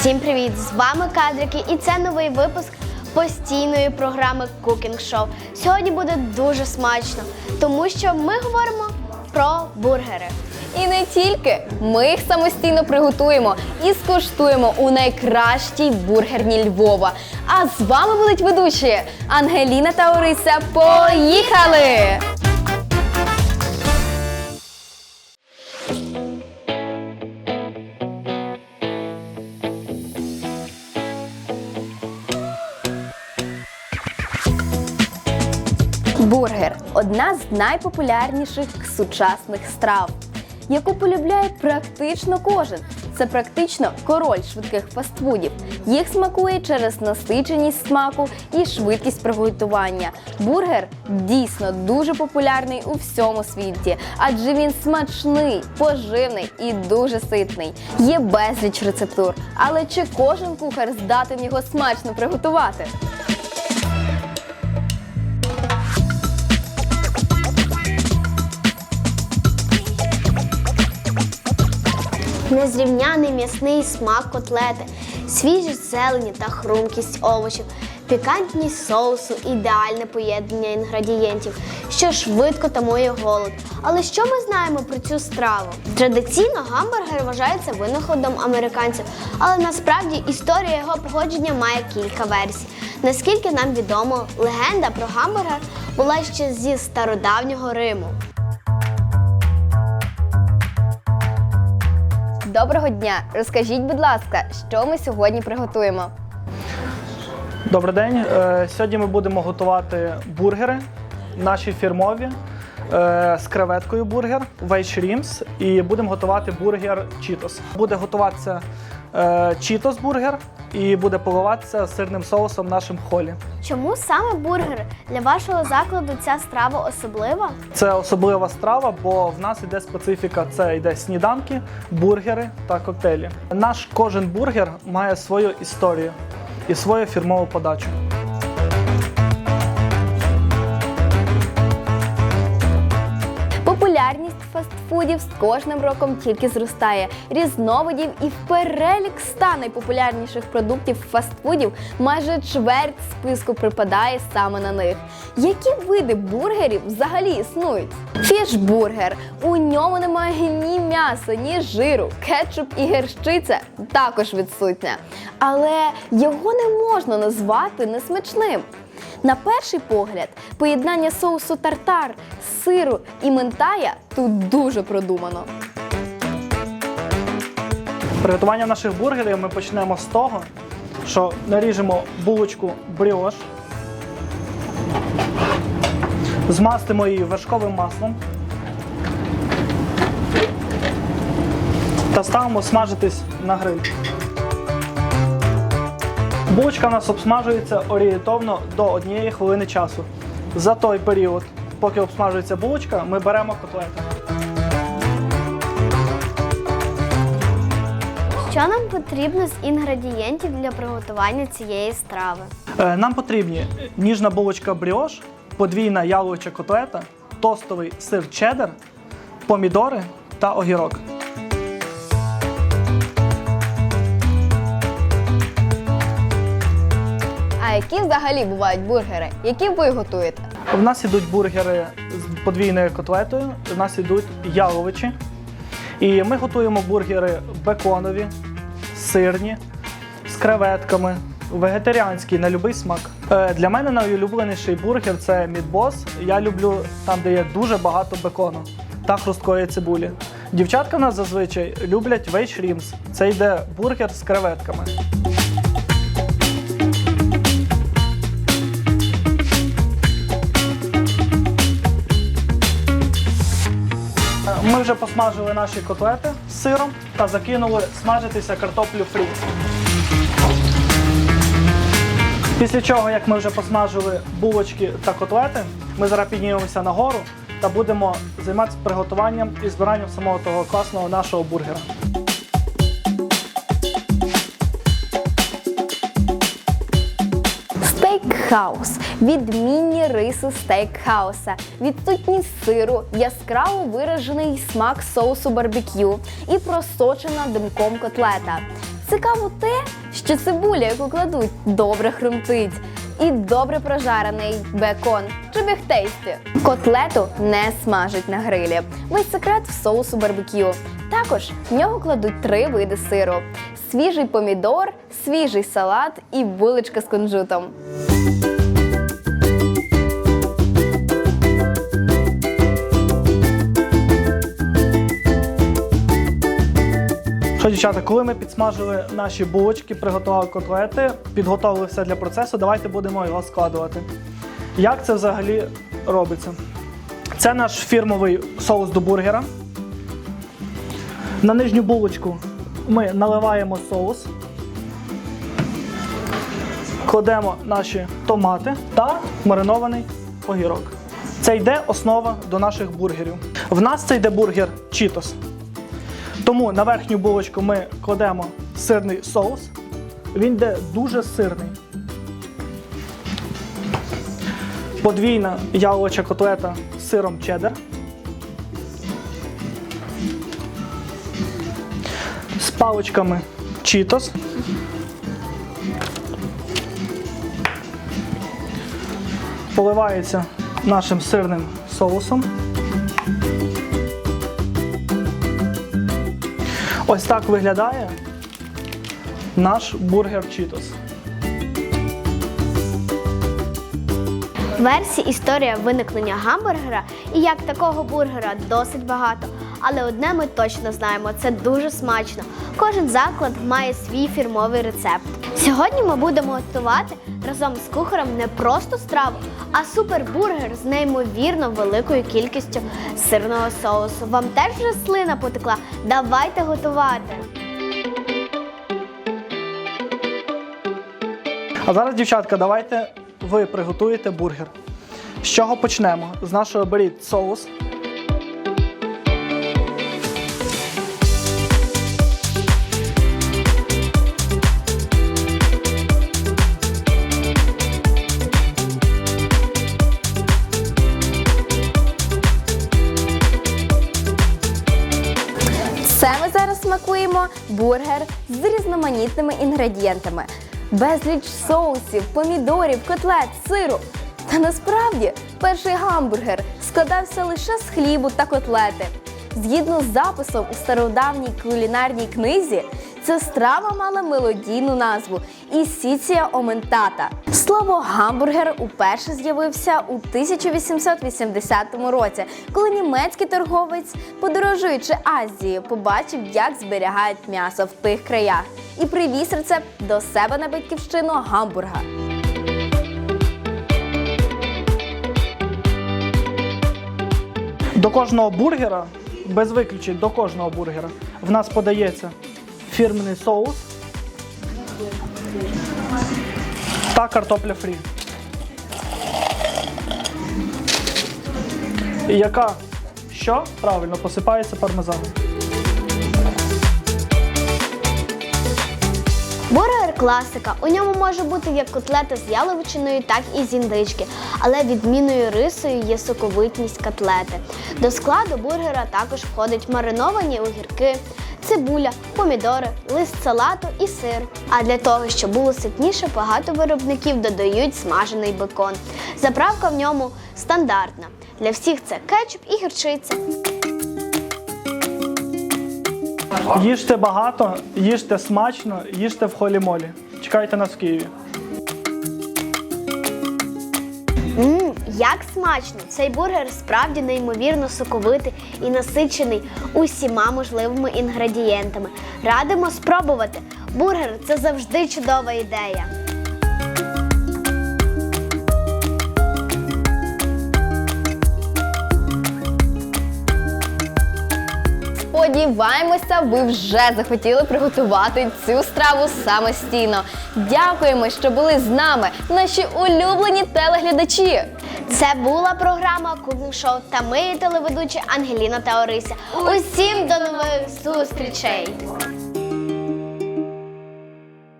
Всім привіт! З вами Кадрики, і це новий випуск постійної програми Cooking Show. Сьогодні буде дуже смачно, тому що ми говоримо про бургери. І не тільки ми їх самостійно приготуємо і скуштуємо у найкращій бургерній Львова. А з вами будуть ведучі Ангеліна та Орися. Поїхали! Бургер одна з найпопулярніших сучасних страв, яку полюбляє практично кожен. Це практично король швидких фастфудів. Їх смакує через насиченість смаку і швидкість приготування. Бургер дійсно дуже популярний у всьому світі, адже він смачний, поживний і дуже ситний. Є безліч рецептур, але чи кожен кухар здатен його смачно приготувати? Незрівняний м'ясний смак котлети, свіжість зелені та хрумкість овочів, пікантність соусу, ідеальне поєднання інгредієнтів, що швидко тамує голод. Але що ми знаємо про цю страву? Традиційно гамбургер вважається винаходом американців, але насправді історія його походження має кілька версій. Наскільки нам відомо, легенда про гамбургер була ще зі стародавнього Риму. Доброго дня! Розкажіть, будь ласка, що ми сьогодні приготуємо? Добрий день. Е, Сьогодні ми будемо готувати бургери, наші фірмові е, з креветкою бургер вейч рімс, і будемо готувати бургер чітос. Буде готуватися е, Cheetos бургер і буде поливатися сирним соусом нашим холі. Чому саме бургер для вашого закладу ця страва особлива? Це особлива страва, бо в нас іде специфіка: це йде сніданки, бургери та коктейлі. Наш кожен бургер має свою історію і свою фірмову подачу. Фастфудів з кожним роком тільки зростає. Різновидів і в перелік ста найпопулярніших продуктів фастфудів майже чверть списку припадає саме на них. Які види бургерів взагалі існують? Фішбургер. У ньому немає ні м'яса, ні жиру, кетчуп і гірчиця також відсутня. Але його не можна назвати несмачним. На перший погляд, поєднання соусу тартар, сиру і ментая тут дуже продумано. Приготування наших бургерів ми почнемо з того, що наріжемо булочку бріош, змастимо її вершковим маслом та ставимо смажитись на гриль. Булочка у нас обсмажується орієнтовно до однієї хвилини часу. За той період, поки обсмажується булочка, ми беремо котлети. Що нам потрібно з інгредієнтів для приготування цієї страви? Е, Нам потрібні ніжна булочка бріош, подвійна яловича котлета, тостовий сир чеддер, помідори та огірок. Які взагалі бувають бургери? Які ви готуєте? У нас ідуть бургери з подвійною котлетою, у нас ідуть яловичі. І ми готуємо бургери беконові, сирні, з креветками, вегетаріанські на будь-який смак. Е, Для мене найулюбленіший бургер це мідбос. Я люблю там, де є дуже багато бекону та хрусткої цибулі. Дівчатка в нас зазвичай люблять вейш рімс. Це йде бургер з креветками. Вже посмажили наші котлети з сиром та закинули смажитися картоплю фрі. Після чого, як ми вже посмажили булочки та котлети, ми зараз піднімемося нагору та будемо займатися приготуванням і збиранням самого того класного нашого бургера. Стейкхаус. Відмінні риси стейкхауса, відсутність сиру, яскраво виражений смак соусу барбекю і просочена димком котлета. Цікаво те, що цибуля, яку кладуть, добре хрумтить. І добре прожарений бекон чи бігтейсті. Котлету не смажать на грилі. Весь секрет в соусу барбекю. Також в нього кладуть три види сиру: свіжий помідор, свіжий салат і булочка з кунжутом. Що, дівчата, коли ми підсмажили наші булочки, приготували котлети, підготовили все для процесу, давайте будемо його складувати. Як це взагалі робиться? Це наш фірмовий соус до бургера. На нижню булочку ми наливаємо соус, кладемо наші томати та маринований огірок. Це йде основа до наших бургерів. В нас це йде бургер Cheetos. Тому на верхню булочку ми кладемо сирний соус. Він йде дуже сирний. Подвійна яловича котлета з сиром чеддер. З паличками Cheetos. Поливається нашим сирним соусом. Ось так виглядає наш бургер Читос. Версій історія виникнення гамбургера і як такого бургера досить багато. Але одне ми точно знаємо: це дуже смачно. Кожен заклад має свій фірмовий рецепт. Сьогодні ми будемо готувати разом з кухарем не просто страву, а супербургер з неймовірно великою кількістю сирного соусу. Вам теж вже слина потекла? Давайте готувати! А зараз, дівчатка, давайте ви приготуєте бургер. З чого почнемо? З нашого беріть соус. Бургер з різноманітними інгредієнтами. Безліч соусів, помідорів, котлет, сиру. Та насправді перший гамбургер складався лише з хлібу та котлети. Згідно з записом у стародавній кулінарній книзі, ця страва мала мелодійну назву Ісіція оментата. Слово гамбургер уперше з'явився у 1880 році, коли німецький торговець, подорожуючи Азією, побачив, як зберігають м'ясо в тих краях, і привіз рецепт до себе на батьківщину гамбурга. До кожного бургера, без виключень до кожного бургера, в нас подається фірменний соус та картопля фрі. Яка що правильно посипається пармезаном. Бургер класика. У ньому може бути як котлета з яловичиною, так і з індички. Але відмінною рисою є соковитність котлети. До складу бургера також входять мариновані огірки, цибуля, помідори, лист салату і сир. А для того, щоб було ситніше, багато виробників додають смажений бекон. Заправка в ньому стандартна. Для всіх це кетчуп і гірчиця. Їжте багато, їжте смачно, їжте в холі-молі. Чекайте нас в Києві. Як смачно! Цей бургер справді неймовірно соковитий і насичений усіма можливими інгредієнтами. Радимо спробувати. Бургер це завжди чудова ідея. Сподіваємося, ви вже захотіли приготувати цю страву самостійно. Дякуємо, що були з нами, наші улюблені телеглядачі. Це була програма Кухні Шоу та ми телеведучі Ангеліна та Орися. Усім до нових зустрічей!